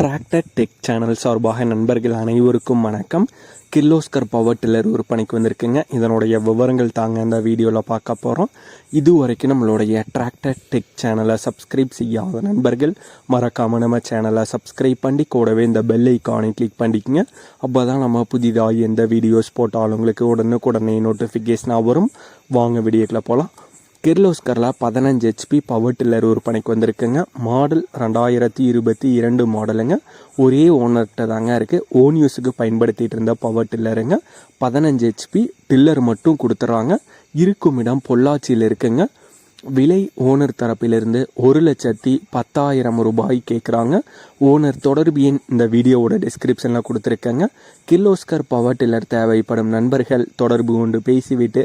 Tractor tech channel சார்பாக நண்பர்கள் அனைவருக்கும் வணக்கம். கிர்லோஸ்கர் பவர் டில்லர் விற்பனைக்கு வந்திருக்குங்க. இதனுடைய விவரங்கள் தாங்க இந்த வீடியோவில் பார்க்க போகிறோம் இது வரைக்கும் நம்மளுடைய டிராக்டர் டெக் சேனலை சப்ஸ்கிரைப் செய்யாத நண்பர்கள் மறக்காமல் நம்ம சேனலை சப்ஸ்கிரைப் பண்ணி கூடவே இந்த பெல் ஐக்கானை கிளிக் பண்ணிக்கங்க. அப்போ தான் நம்ம புதிதாக எந்த வீடியோஸ் போட்டாலும் உங்களுக்கு உடனுக்குடனே நோட்டிஃபிகேஷனாக வரும். வாங்க வீடியோக்கில் போகலாம் கிர்லோஸ்கரில் பதினஞ்சு ஹெச்பி பவர் டில்லர் விற்பனைக்கு வந்திருக்குங்க. மாடல் ரெண்டாயிரத்தி இருபத்தி இரண்டு மாடலுங்க ஒரே ஓனர்கிட்ட தாங்க இருக்குது ஓன் யூஸுக்கு பயன்படுத்திட்டு இருந்த பவர் டில்லருங்க பதினஞ்சு ஹெச்பி டில்லர் மட்டும் கொடுத்துட்றாங்க இருக்கும் இடம் பொள்ளாச்சியில் இருக்குங்க. விலை ஓனர் தரப்பிலிருந்து ஒரு லட்சத்தி பத்தாயிரம் ரூபாய் கேட்குறாங்க ஓனர் தொடர்பு எண் இந்த வீடியோவோட டிஸ்கிரிப்ஷனில் கொடுத்துருக்கேங்க. கிர்லோஸ்கர் பவர் டில்லர் தேவைப்படும் நண்பர்கள் தொடர்பு கொண்டு பேசிவிட்டு